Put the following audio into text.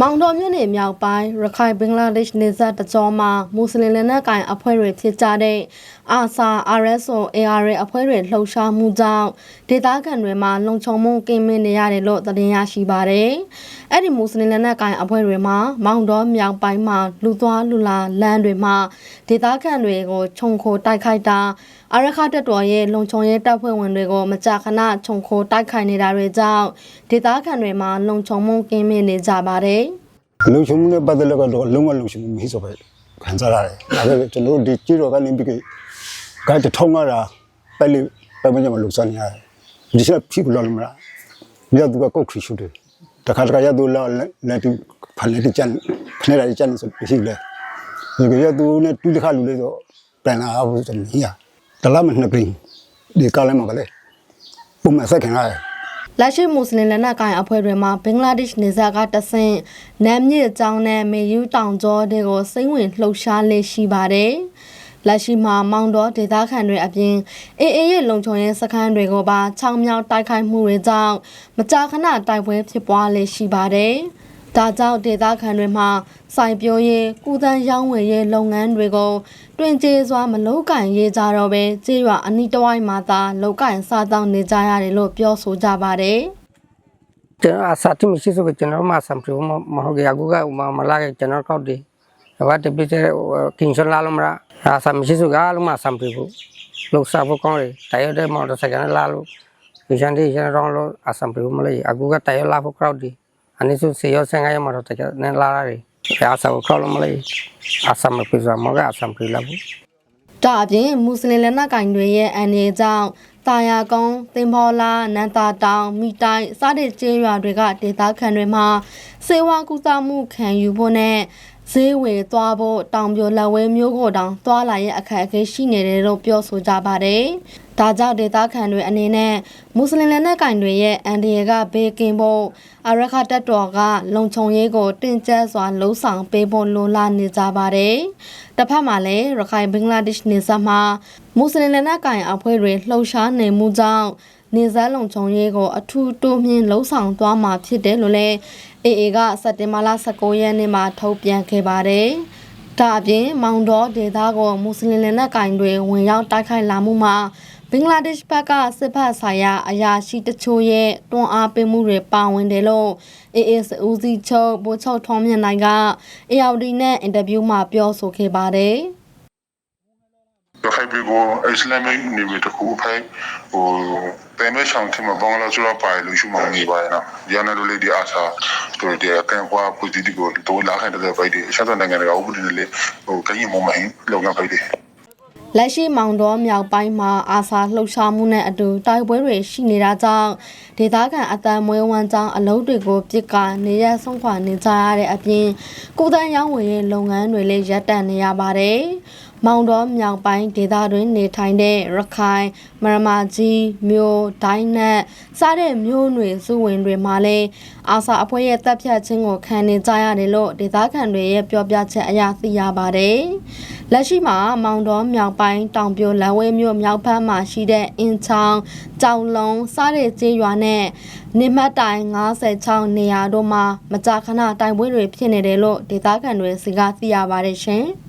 မောင်တော်မြို့နယ်မြောက်ပိုင်းရခိုင်ဘင်္ဂလားဒေ့ရှ်နယ်စပ်တကြောမှာမွတ်စလင်လက်နက်ကိုင်အဖွဲ့တွေဖြစ်ကြတဲ့အာဆာ RSO AR အဖွဲ့တွေလှုပ်ရှားမှုကြောင့်ဒေသခံတွေမှာလုံခြုံမှုကင်းမင်းနေရတယ်လို့သတင်းရရှိပါတယ်။အဲ့ဒီမွတ်စလင်လက်နက်ကိုင်အဖွဲ့တွေမှာမောင်တော်မြောက်ပိုင်းမှာလူသွားလူလာလမ်းတွေမှာဒေသခံတွေကိုခြုံခိုတိုက်ခိုက်တာအရခတက်တော်ရဲ့လုံခြုံရေးတပ်ဖွဲ့ဝင်တွေကိုမကြာခဏခြုံခိုတိုက်ခိုက်နေတာတွေကြောင့်ဒေသခံတွေမှာလုံခြုံမှုကင်းမင်းနေကြပါတယ်။ လုံချုံမှုနဲ့ပတ်သက်လို့ကတော့လုံးဝလုံချုံမှုမရှိဆိုပဲခံစားရတယ်။ဒါပေမဲ့ကျွန်တော်တို့ဒီကြည့်တော့ကနေပြီးကဂိုက်တထောင်းရတာပဲလေပဲမကြမလုံစားနေရတယ်။ဒီချက်ဖြစ်လို့လည်းမလား။မြတ်သူကကောက်ခရရှုတယ်။တခါတခါရသူလာလက်တူဖန်လက်တချန်ခနဲ့ရချန်ဆိုရှိလေ။ဒီကရသူနဲ့တူတခါလူလေးဆိုပြန်လာဘူးဆိုနေရ။တလားမနှစ်ပင်းဒီကလည်းမကလေးပုံမှန်ဆက်ခင်ရတယ်။ လက်ရှိမွတ်စလင်လက်နက်ကိုင်အဖွဲ့တွေမှာဘင်္ဂလားဒေ့ရှ်နေဇာကတဆင့်နမ်မြစ်အကြောင်းနဲ့မေယူတောင်ကျောတွေကိုစိမ့်ဝင်လှုပ်ရှားလေ့ရှိပါတယ်။လက်ရှိမှာမောင်တော်ဒေသခံတွေအပြင်အေးအေးရဲ့လုံခြုံရေးစခန်းတွေကိုပါချောင်းမြောက်တိုက်ခိုက်မှုတွေကြောင့်မကြာခဏတိုက်ပွဲဖြစ်ပွားလေ့ရှိပါတယ်။ ဒါကြောင့်ဒေသခံတွေမှာစိုက်ပျိုးရေးကုသန်းရောင်းဝယ်ရေးလုပ်ငန်းတွေကိုတွင်ကျေစွာမလုပ်ကင်ရေးကြတော့ပဲကြေးရွာအနီးတစ်ဝိုက်မှာသာလုပ်ကင်စားတောင်းနေကြရတယ်လို့ပြောဆိုကြပါတယ်။ကျွန်တော်အစာတိမရှိဆိုကျွန်တော်မှဆံပြမမဟုတ်ကြကူကမမလာကကျွန်တော်ကောက်တယ်ဘာတပိတဲ့ကင်းစလာလမရာအစာမရှိဆိုကလုံးမဆံပြဘူးလောက်စားဖို့ကောင်းတယ်တိုင်ရတဲ့မော်တော်ဆိုင်ကလာလို့ဒီချန်ဒီချန်ရောင်းလို့အဆံပြမလေးအကူကတိုင်ရလာဖို့ကောက်တယ် အနိစုစေရဆန်ကရမော်တော်တကနဲ့လာရတယ်အစာကိုကောက်လို့မလေးအဆံမပြစမောကအဆံပြလာဘူးဒါအပြင်မွတ်စလင်လက်နက်ကင်တွေရဲ့အန်ရီကြောင့်တာယာကုန်းသင်္ဘောလာနန္တာတောင်မိတိုင်စတဲ့ကျေးရွာတွေကဒေသခံတွေမှာစေဝါကူတာမှုခံယူဖို့နဲ့ ဈေးဝယ်သွားဖို့တောင်ပြိုလက်ဝဲမျိုးကိုတောင်သွားလာရဲ့အခက်အခဲရှိနေတယ်လို့ပြောဆိုကြပါတယ်။ဒါကြောင့်ဒေသခံတွေအနေနဲ့မွတ်စလင်လက်နက်ကင်တွေရဲ့အန်ဒီရကဘေးကင်းဖို့အရခတက်တော်ကလုံခြုံရေးကိုတင်ကျပ်စွာလှုံ့ဆော်ပေးဖို့လိုလားနေကြပါတယ်။တစ်ဖက်မှာလည်းရခိုင်ဘင်္ဂလားဒေ့ရှ်နေဆက်မှာမွတ်စလင်လက်နက်ကင်အဖွဲ့တွေလှုပ်ရှားနေမှုကြောင့် နေဇက်လုံခြုံရေးကိုအထူးတိုးမြင့်လှုံ့ဆော်သွားမှာဖြစ်တယ်လို့လည်းအေအေကစက်တင်ဘာလ19ရက်နေ့မှာထုတ်ပြန်ခဲ့ပါတယ်။ဒါအပြင်မောင်တော်ဒေသကိုမွတ်စလင်လက်နက်ကင်တွေဝင်ရောက်တိုက်ခိုက်လာမှုမှာဘင်္ဂလားဒေ့ရှ်ဘက်ကစစ်ဖက်ဆိုင်ရာအရာရှိတချို့ရဲ့တွန်းအားပေးမှုတွေပါဝင်တယ်လို့ AS ဦးစီးချုပ်ဗိုလ်ချုပ်ထွန်းမြင့်နိုင်က ARD နဲ့အင်တာဗျူးမှာပြောဆိုခဲ့ပါတယ်။ ရခိုင်ပြည်ကိုအစ္စလာမစ်နေမျိုးတစ်ခုအဖိုင်ဟိုတဲမဲဆောင်ထမဘင်္ဂလားဆိုတာပါလို့ရှိမှနေပါရနော်။ရန်နယ်လေးဒီအားစာတို့ဒီအကန်ကွာပူတီဒီကိုတို့လာခိုင်တဲ့ပိုက်ဒီရှတ်တဲ့နိုင်ငံကဥပဒေလေးဟိုကရင်မမဟင်းလုံငါပိုက်ဒီလက်ရှိမောင်တော်မြောက်ပိုင်းမှာအာဆာလှုပ်ရှားမှုနဲ့အတူတိုက်ပွဲတွေရှိနေတာကြောင့်ဒေသခံအတန်မွေးဝမ်းကြောင်းအလုံးတွေကိုပြစ်ကနေရဆုံးခွာနေကြရတဲ့အပြင်ကိုယ်တန်းရောင်းဝယ်ရေးလုပ်ငန်းတွေလည်းရပ်တန့်နေရပါတယ်။ မောင်တော်မြောက်ပိုင်းဒေသတွင်နေထိုင်တဲ့ရခိုင်မရမာကြီးမြို့ဒိုင်းနက်စတဲ့မြို့တွေစုဝင်တွေမှာလည်းအာဆာအဖွဲ့ရဲ့တပ်ဖြတ်ခြင်းကိုခံနေကြရတယ်လို့ဒေသခံတွေရဲ့ပြောပြချက်အရသိရပါတယ်။လက်ရှိမှာမောင်တော်မြောက်ပိုင်းတောင်ပြိုလမ်းဝဲမြို့မြောက်ဘက်မှာရှိတဲ့အင်းချောင်းကြောင်လုံးစတဲ့ကျေးရွာနဲ့နေမတ်တိုင်96နေရာတို့မှာမကြာခဏတိုင်ပွဲတွေဖြစ်နေတယ်လို့ဒေသခံတွေစီကသိရပါတယ်ရှင်။